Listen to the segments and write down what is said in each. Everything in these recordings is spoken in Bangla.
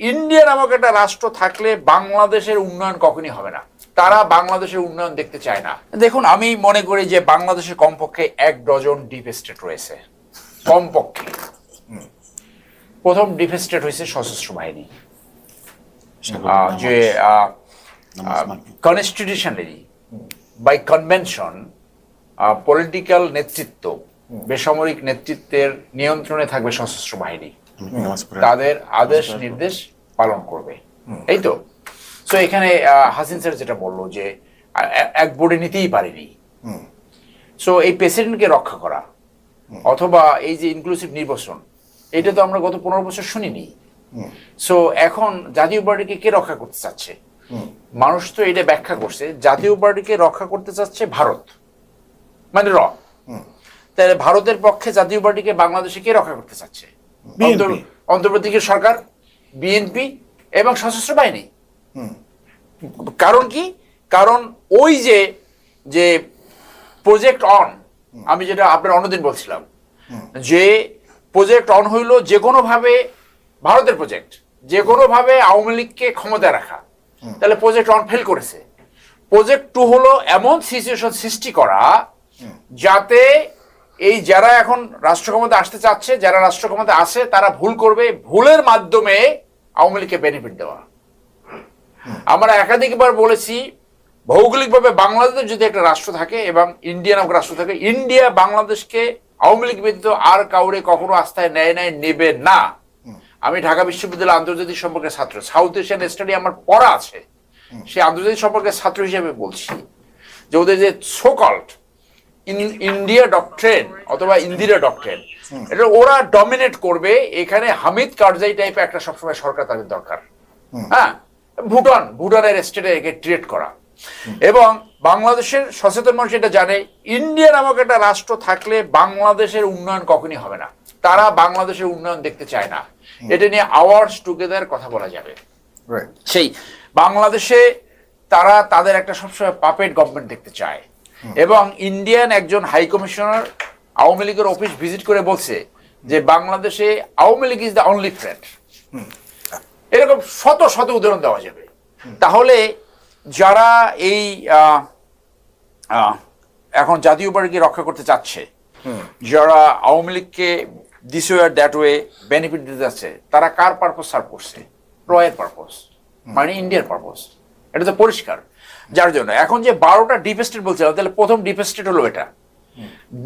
ইন্ডিয়া নামক একটা রাষ্ট্র থাকলে বাংলাদেশের উন্নয়ন কখনই হবে না। তারা বাংলাদেশের উন্নয়ন দেখতে চায় না। দেখুন আমি মনে করি যে বাংলাদেশের কমপক্ষে এক ডজন ডিপ স্টেট রয়েছে। কমপক্ষে। প্রথম ডিপ স্টেট হয়েছে সশস্ত্র বাহিনী। যে কনস্টিটিউশনালি বাই কনভেনশন পলিটিক্যাল নেতৃত্ব বেসামরিক নেতৃত্বের নিয়ন্ত্রণে থাকবে সশস্ত্র বাহিনী। তাদের আদেশ নির্দেশ পালন করবে। এই তো। সো এখানে হাসিন স্যার যেটা বলল যে এক বোর্ডে নিতেই পারেনি। সো এই প্রেসিডেন্টকে রক্ষা করা অথবা এই যে ইনক্লুসিভ নির্বাচন এটা তো আমরা গত পনেরো বছর শুনিনি। সো এখন জাতীয় পার্টিকে কে রক্ষা করতে চাচ্ছে? মানুষ তো এটা ব্যাখ্যা করছে জাতীয় পার্টিকে রক্ষা করতে চাচ্ছে ভারত। মানে র। তাহলে ভারতের পক্ষে জাতীয় পার্টিকে বাংলাদেশে কে রক্ষা করতে চাচ্ছে? BNP অন্তর- অন্তর্বর্তীকালীন সরকার বিএনপি এবং সশস্ত্র বাহিনী। কারণ কি? কারণ ওই যে যে প্রজেক্ট অন আমি যেটা আপনার অন্যদিন বলছিলাম যে প্রজেক্ট অন হইল যে কোনোভাবে ভারতের প্রজেক্ট যে কোনোভাবে আওয়ামী লীগকে ক্ষমতায় রাখা। তাহলে প্রজেক্ট অন ফেল করেছে। প্রজেক্ট টু হলো এমন সিচুয়েশন সৃষ্টি করা যাতে এই যারা এখন রাষ্ট্র ক্ষমতা আসতে চাচ্ছে, যারা রাষ্ট্র ক্ষমতা আসে তারা ভুল করবে। ভুলের মাধ্যমে আওয়ামী লীগকে বেনিফিট দেওয়া। আমরা একাধিকবার বলেছি, ভৌগোলিকভাবে বাংলাদেশ যদি একটা রাষ্ট্র থাকে এবং ইন্ডিয়া নামক রাষ্ট্র থাকে, ইন্ডিয়া বাংলাদেশকে আওয়ামী লীগ ব্যতীত আর কাউরে কখনো আস্থায় নেয় নেয় নেবে না। আমি ঢাকা বিশ্ববিদ্যালয় আন্তর্জাতিক সম্পর্কের ছাত্র। সাউথ এশিয়ান স্টাডি আমার পড়া আছে। সেই আন্তর্জাতিক সম্পর্কের ছাত্র হিসেবে বলছি। যে ওদের যে সোকল্ড ইন্ডিয়া ডক্ট্রেন অথবা ইন্দিরা ডক্ট্রেন এটা ওরা ডমিনেট করবে এখানে হামিদ কারজাই টাইপের একটা সবসময় সরকার তাদের দরকার। হ্যাঁ? ভুটান ভুটানের স্টেটে একে ট্রিট করা। এবং বাংলাদেশের সচেতন মানুষ এটা জানে ইন্ডিয়া নামক একটা রাষ্ট্র থাকলে বাংলাদেশের উন্নয়ন কখনই হবে না। তারা বাংলাদেশের উন্নয়ন দেখতে চায় না। এটা নিয়ে আওয়ার্স টুগেদার কথা বলা যাবে। সেই বাংলাদেশে তারা তাদের একটা সবসময় পাপেট গভর্নমেন্ট দেখতে চায়। এবং ইন্ডিয়ান একজন হাই কমিশনার আওয়ামী লীগের অফিস ভিজিট করে বলছে যে বাংলাদেশে Awami League is the only friend এরকম শত শত উদাহরণ দেওয়া যাবে। তাহলে যারা এই এখন জাতীয় পার্টিকে রক্ষা করতে চাচ্ছে যারা আওয়ামী লীগকে this way that way benefit দিতে যাচ্ছে তারা কার পারপোজ সার্ভ করছে? রয়ের পারপোজ মানে ইন্ডিয়ার পারপোজ এটা তো পরিষ্কার। যার জন্য। এখন যে বারোটা ডিপ স্টেট বলছিলাম তাহলে প্রথম ডিপ স্টেট হলো এটা।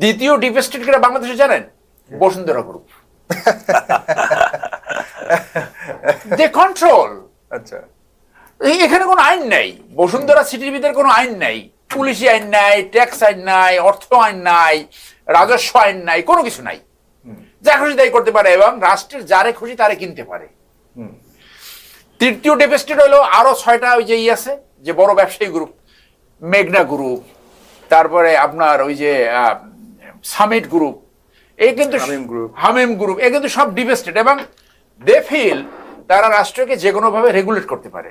দ্বিতীয় ডিপ স্টেট কিনা বাংলাদেশে জানেন? বসুন্ধরা গ্রুপ দে কন্ট্রোল আচ্ছা। এখানে কোনো আইন নাই। বসুন্ধরা সিটির ভিতরে কোনো আইন নাই। পুলিশি আইন নাই ট্যাক্স আইন নাই অর্থ আইন নাই রাজস্ব আইন নাই কোনো কিছু নাই। যা খুশি তাই করতে পারে এবং রাষ্ট্রের যারে খুশি তারে কিনতে পারে। তৃতীয় ডেপেস্টেড হলো আরও ছয়টা ওই যে ই আছে যে বড় ব্যবসায়ী গ্রুপ মেঘনা গ্রুপ তারপরে আপনার ওই যে সামিট গ্রুপ এই কিন্তু হামিম গ্রুপ। হামিম গ্রুপ এ কিন্তু সব ডিভেস্টেড এবং দে ফিল তারা রাষ্ট্রকে যে কোনো ভাবে রেগুলেট করতে পারে।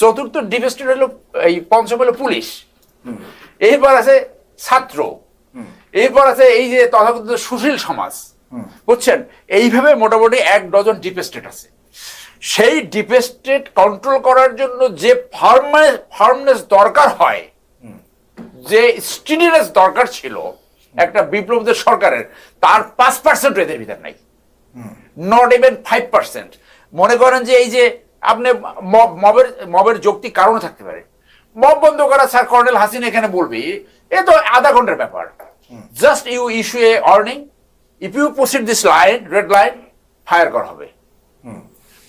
চতুর্থ ডিভেস্টেড হলো এই পঞ্চম হলো পুলিশ। এরপর আছে ছাত্র। এরপর আছে এই যে তথাকথিত সুশীল সমাজ। বুঝছেন? এইভাবে মোটামুটি এক ডজন ডিপ স্টেট আছে। সেই ডিপ স্টেট কন্ট্রোল করার জন্য যে ফার্মনেস ফার্মনেস দরকার হয় যে স্টিডিনেস দরকার ছিল একটা বিপ্লবীদের সরকারের তার পাঁচ পার্সেন্ট এদের ভিতর নাই। নট ইভেন ফাইভ পার্সেন্ট মনে করেন যে এই যে আপনি মব- মবের মবের যৌক্তিক কারণ থাকতে পারে। মব বন্ধ করা স্যার কর্নেল হাসিন এখানে বলবি এ তো আধা ঘণ্টার ব্যাপার। Just you issue a warning if you proceed this line red line fire করা হবে।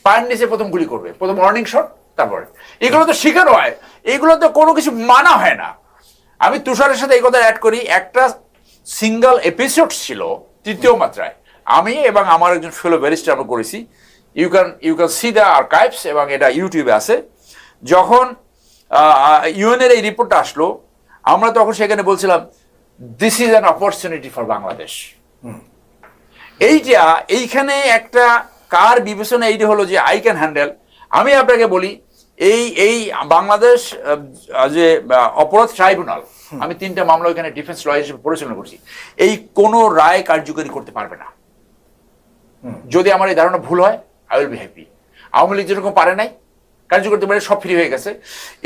পায়ের নিচে প্রথম গুলি করবে প্রথম ওয়ার্নিং শট তারপরে। এগুলো তো শিকার হয় এগুলো তো কোনো কিছু মানা হয় না। আমি তুষারের সাথে এই কথা অ্যাড করি একটা সিঙ্গেল এপিসোড ছিল তৃতীয় মাত্রায়। আমি এবং আমার একজন ফেলো ব্যারিস্টার আমরা করেছি। You can you can see the archives এবং এটা ইউটিউবে আছে। যখন ইউএনের এই রিপোর্টটা আসলো আমরা তখন সেখানে বলছিলাম this is an opportunity for Bangladesh এইটা এইখানে একটা কার বিবেচনা এইটা হলো যে আই ক্যান হ্যান্ডেল আমি আপনাকে বলি এই এই বাংলাদেশ যে অপরাধ ট্রাইব্যুনাল আমি তিনটা মামলা ওইখানে ডিফেন্স লয়ার হিসেবে পরিচালনা করছি এই কোনো রায় কার্যকরী করতে পারবে না। যদি আমার এই ধারণা ভুল হয় I will be happy Awami League যেরকম পারে নাই কার্য করতে পারে সব ফ্রি হয়ে গেছে।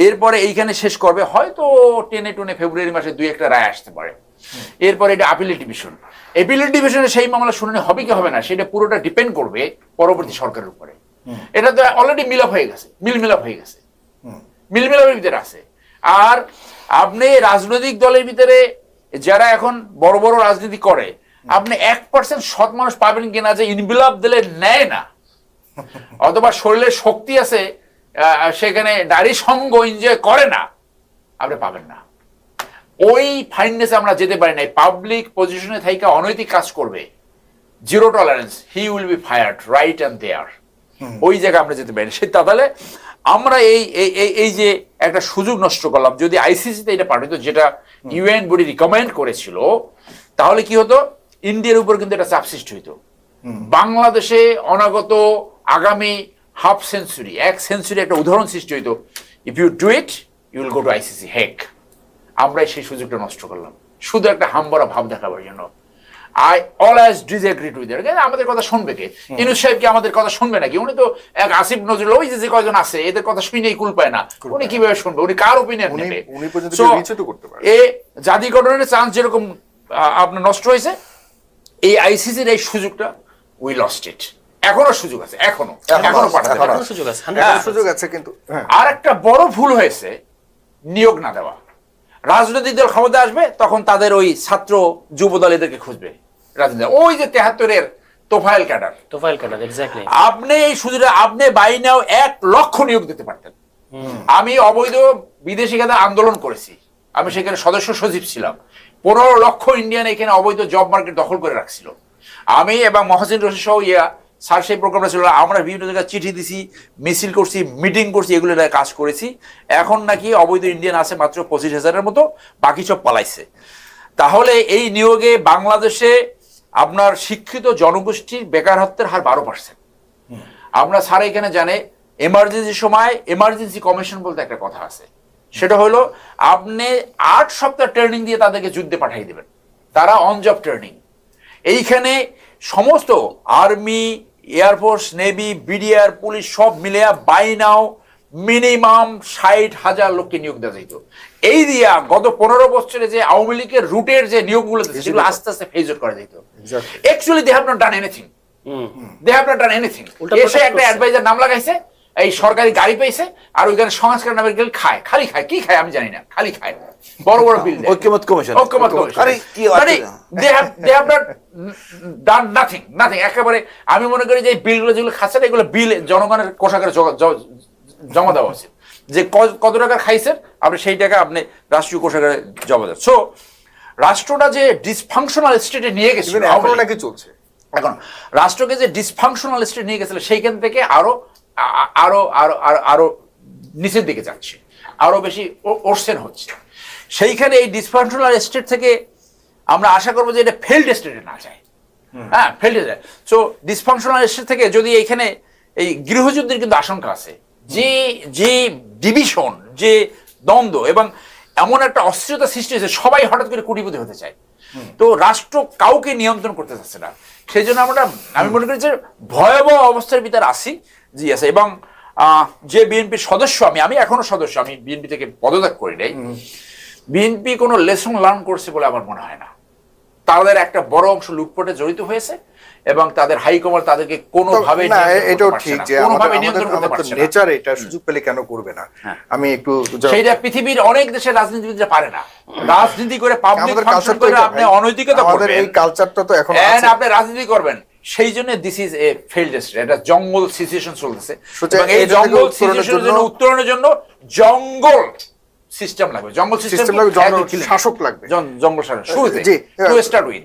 এরপরে এইখানে শেষ করবে হয়তো টেনে টুনে ফেব্রুয়ারি মাসে দুই একটা রায় আসতে পারে। এরপরে এটা আপিলেট ডিভিশন এপিলেট ডিভিশনে সেই মামলা শুনানি হবে কি হবে না সেটা পুরোটা ডিপেন্ড করবে পরবর্তী সরকারের উপরে। এটা তো অলরেডি মিল হয়ে গেছে মিল মিল হয়ে গেছে। মিল মিলাপের ভিতরে আছে। আর আপনি রাজনৈতিক দলের ভিতরে যারা এখন বড় বড় রাজনীতি করে আপনি এক পার্সেন্ট সৎ মানুষ পাবেন কিনা যে ইনবিলাপ দিলে নেয় না। অথবা শরীরে শক্তি আছে সেখানে নারী সঙ্গ এনজয় করে না আপনি পাবেন না। ওই ফাইন্ডনেসে আমরা যেতে পারি নাই। পাবলিক পজিশনে থেকে অনৈতিক কাজ করবে। Zero tolerance he will be fired right and there ওই জায়গায় আমরা যেতে পারি না সে তাহলে আমরা এই এই- এই এই যে একটা সুযোগ নষ্ট করলাম যদি আইসিসিতে এটা পাঠাতো যেটা ইউএন বডি রিকমেন্ড করেছিল তাহলে কি হতো? ইন্ডিয়ার উপর কিন্তু এটা চাপ সৃষ্টি হইতো। বাংলাদেশে অনাগত আগামী হাফ সেঞ্চুরি এক সেঞ্চুরি একটা উদাহরণ সৃষ্টি হইতো। If you do it you will go to ICC Hague আমরা সেই সুযোগটা নষ্ট করলাম। শুধু একটা হাম্বরা ভাব দেখাবার জন্য। I always disagree to that আমাদের কথা শুনবে কে? ইনুস সাহেব কি আমাদের কথা শুনবে নাকি? উনি তো এক আসিফ নজরুল ওই যে কয়জন আছে এদের কথা শুনেই কুল পায় না। উনি কীভাবে শুনবে? উনি কার ওপিনিয়ন নেবে? উনি পর্যন্ত So, কেউ reach ও তো করতে পারে। এ জাতি গঠনের চান্স যেরকম আপনার নষ্ট হয়েছে এই আইসিসির এই সুযোগটা উই লস্ট ইট এখনও সুযোগ আছে এখনও। এখনও পাঠাতে পারে। সুযোগ আছে হ্যাঁ। 100% সুযোগ আছে কিন্তু হ্যাঁ। আর একটা বড় ভুল হয়েছে নিয়োগ না দেওয়া। রাজনৈতিক দল ক্ষমতা আসবে তখন তাদের ওই ছাত্র যুব দল এদেরকে খুঁজবে রাজনীতি ওই যে তেহাত্তরের Tofail cadre. Tofail cadre exactly আপনি এই সুযোগটা আপনি বাইনাও এক লক্ষ নিয়োগ দিতে পারতেন। আমি অবৈধ বিদেশি খাতে আন্দোলন করেছি। আমি সেখানে সদস্য সচিব ছিলাম। পনেরো লক্ষ ইন্ডিয়ান এখানে অবৈধ জব মার্কেট দখল করে রাখছিল। আমি এবং মহাসিন রশিদ সহ ইয়া স্যার, সেই প্রোগ্রামটা ছিল আমরা বিভিন্ন জায়গায় চিঠি দিছি, মিছিল করছি মিটিং করছি, এগুলো কাজ করেছি। এখন নাকি অবৈধ ইন্ডিয়ান আছে মাত্র পঁচিশ হাজারের মতো, বাকি সব পালাইছে। তাহলে এই নিয়োগে বাংলাদেশে আপনার শিক্ষিত জনগোষ্ঠীর বেকারত্বের হার বারো পার্সেন্ট আমরা স্যার এখানে জানে এমার্জেন্সি সময় এমার্জেন্সি কমিশন বলতে একটা কথা আছে। সেটা হলো, আপনি আট সপ্তাহ ট্রেনিং দিয়ে তাদেরকে যুদ্ধে পাঠিয়ে দেবেন। তারা অন জব ট্রেনিং এইখানে সমস্ত army air force navy BDR police সব মিলে বাই নাও মিনিমাম ষাট হাজার লোককে নিয়োগ দেওয়া যেত এই দিয়া গত পনেরো বছরে যে আওয়ামী লীগের রুটের যে নিয়োগগুলো দিচ্ছে, সেগুলো আস্তে আস্তে ফেজ করা যেত. Actually they have not done anything they have not done anything এসে একটা। অ্যাডভাইজার নাম লাগাইছে এই সরকারি গাড়ি পেয়েছে আর ওইখানে সংস্কার নামের গেলে খায়। খালি খায় কি খায় আমি জানি না। খালি খায়। বড় বড় বিল ঐক্যমত কমিশন। ঐক্যমত কমিশন। আরে কি মানে they have they have not done nothing nothing একেবারে আমি মনে করি যে এই বিলগুলো যেগুলো খাচ্ছে না এগুলো বিল জনগণের কোষাগারে জমা- দেওয়া উচিত যে কত টাকা খাইছেন আপনি সেই টাকা আপনি রাষ্ট্রীয় কোষাগারে জমা দেন। সো রাষ্ট্রটা যে ডিসফাংশনাল স্টেটে নিয়ে আওয়ামী এখনও নাকি চলছে? এখন রাষ্ট্রকে যে ডিসফাংশনাল স্টেট নিয়ে গেছিল সেইখান থেকে আরও আরও আরও আরও নিচের দিকে যাচ্ছে আরও বেশি ওরসেন হচ্ছে। সেইখানে এই ডিসফাংশনাল স্টেট থেকে আমরা আশা করব যে এটা ফেল্ড স্টেটে না যায়। হ্যাঁ ফেল্ডে যায়। সো ডিসফাংশনাল স্টেট থেকে যদি এখানে এই গৃহযুদ্ধের কিন্তু আশঙ্কা আছে যে যে ডিভিশন যে দ্বন্দ্ব এবং এমন একটা অস্থিরতা সৃষ্টি হয়েছে সবাই হঠাৎ করে কোটিপতি হতে চায়। তো রাষ্ট্র কাউকে নিয়ন্ত্রণ করতে চাচ্ছে না। সেই জন্য আমরা আমি মনে করি যে ভয়াবহ অবস্থার ভিতরে আসি জি আছে এবং যে বিএনপির সদস্য আমি আমি এখনও সদস্য আমি বিএনপি থেকে পদত্যাগ করি নাই। বিএনপি কোনো লেসন লার্ন করছে বলে আমার মনে হয় না। তাদের একটা বড় অংশ লুটপটে জড়িত হয়েছে এবং তাদের হাইকমান্ড তাদেরকে কোনোভাবে এটাও ঠিক যে। নেচার এটা সুযোগ পেলে কেন করবে না? হ্যাঁ। আমি একটু সেইটা পৃথিবীর অনেক দেশের রাজনীতিবিদরা পারে না। রাজনীতি করে পাবলিক ফাংশন করে আপনি অনৈতিকতা আমাদের করবেন। এই কালচারটা তো এখন আছে। আপনি রাজনীতি করবেন। সেই জন্য this is a failed state এটা জঙ্গল সিচুয়েশন চলতেছে। এই জঙ্গল সিচুয়েশনের জন্য উত্তরণের জন্য জঙ্গল সিস্টেম লাগবে। জঙ্গল সিস্টেম লাগবে, শাসক লাগবে। জঙ্গল শাসক। শুরুতে টু স্টার্ট উইথ